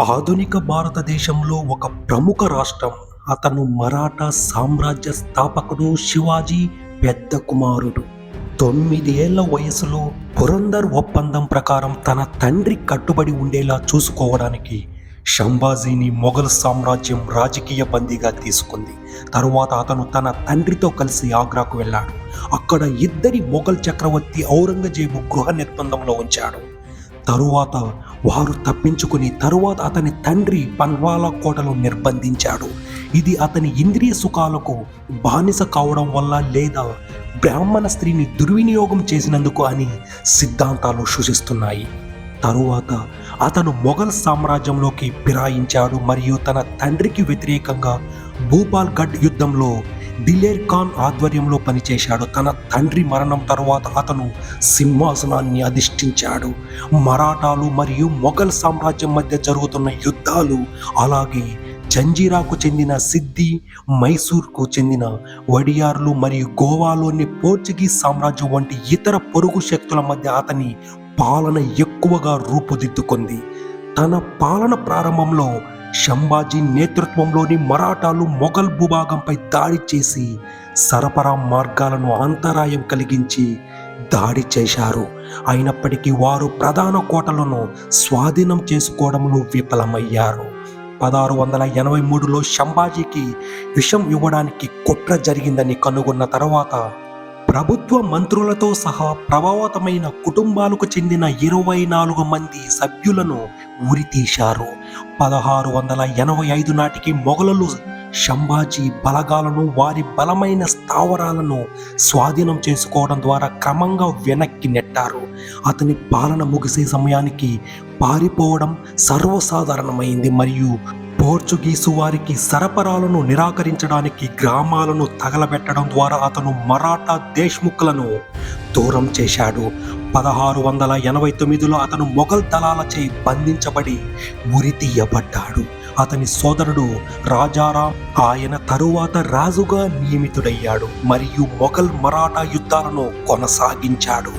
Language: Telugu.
ఆధునిక భారతదేశంలో ఒక ప్రముఖ రాష్ట్రం. అతను మరాఠా సామ్రాజ్య స్థాపకుడు శివాజీ పెద్ద కుమారుడు. తొమ్మిదేళ్ళ వయసులో పురందర్ ఒప్పందం ప్రకారం తన తండ్రి కట్టుబడి ఉండేలా చూసుకోవడానికి షంబాజీని మొఘల్ సామ్రాజ్యం రాజకీయ బందీగా తీసుకుంది. తరువాత అతను తన తండ్రితో కలిసి ఆగ్రాకు వెళ్ళాడు. అక్కడ ఇద్దరి మొఘల్ చక్రవర్తి ఔరంగజేబు గృహ నిర్బంధంలో ఉంచాడు. తరువాత వారు తప్పించుకుని తరువాత అతని తండ్రి పన్వాలా కోటలో నిర్బంధించాడు. ఇది అతని ఇంద్రియ సుఖాలకు బానిస కావడం వల్ల లేదా బ్రాహ్మణ స్త్రీని దుర్వినియోగం చేసినందుకు అని సిద్ధాంతాలు సూచిస్తున్నాయి. తరువాత అతను మొఘల్ సామ్రాజ్యంలోకి ఫిరాయించాడు మరియు తన తండ్రికి వ్యతిరేకంగా భూపాల్ గఢ్ యుద్ధంలో దిలేర్ ఖాన్ ఆధ్వర్యంలో పనిచేశాడు. తన తండ్రి మరణం తరువాత అతను సింహాసనాన్ని అధిష్ఠించాడు. మరాఠాలు మరియు మొఘల్ సామ్రాజ్యం మధ్య జరుగుతున్న యుద్ధాలు అలాగే జంజీరాకు చెందిన సిద్ధి మైసూర్కు చెందిన వడియార్లు మరియు గోవాలోని పోర్చుగీస్ సామ్రాజ్యం వంటి ఇతర పొరుగు శక్తుల మధ్య అతని పాలన ఎక్కువగా రూపుదిద్దుకుంది. తన పాలన ప్రారంభంలో షంబాజీ నేతృత్వంలోని మరాఠాలు మొఘల్ భూభాగంపై దాడి చేసి సరఫరా మార్గాలను అంతరాయం కలిగించి దాడి చేశారు. అయినప్పటికీ వారు ప్రధాన కోటలను స్వాధీనం చేసుకోవడంలో విఫలమయ్యారు. పదహారు వందల ఎనభై మూడులో శంభాజీకి విషం ఇవ్వడానికి కుట్ర జరిగిందని కనుగొన్న తర్వాత ప్రభుత్వ మంత్రులతో సహా ప్రభావితమైన కుటుంబాలకు చెందిన ఇరవై నాలుగు మంది సభ్యులను ఉరితీశారు. పదహారు వందల ఎనభై ఐదు నాటికి మొఘలులు శంభాజీ బలగాలను వారి బలమైన స్థావరాలను స్వాధీనం చేసుకోవడం ద్వారా క్రమంగా వెనక్కి నెట్టారు. అతని పాలన ముగిసే సమయానికి పారిపోవడం సర్వసాధారణమైంది. మరియు పోర్చుగీసు వారికి సరఫరాలను నిరాకరించడానికి గ్రామాలను తగలబెట్టడం ద్వారా అతను మరాఠా దేశ్ముఖ్లను దూరం చేశాడు. పదహారు వందల ఎనభై తొమ్మిదిలో అతను మొఘల్ దళాలచే బంధించబడి ఉరి తీయబడ్డాడు అతని సోదరుడు రాజారాం ఆయన తరువాత రాజుగా నియమితుడయ్యాడు మరియు మొఘల్ మరాఠా యుద్ధాలను కొనసాగించాడు.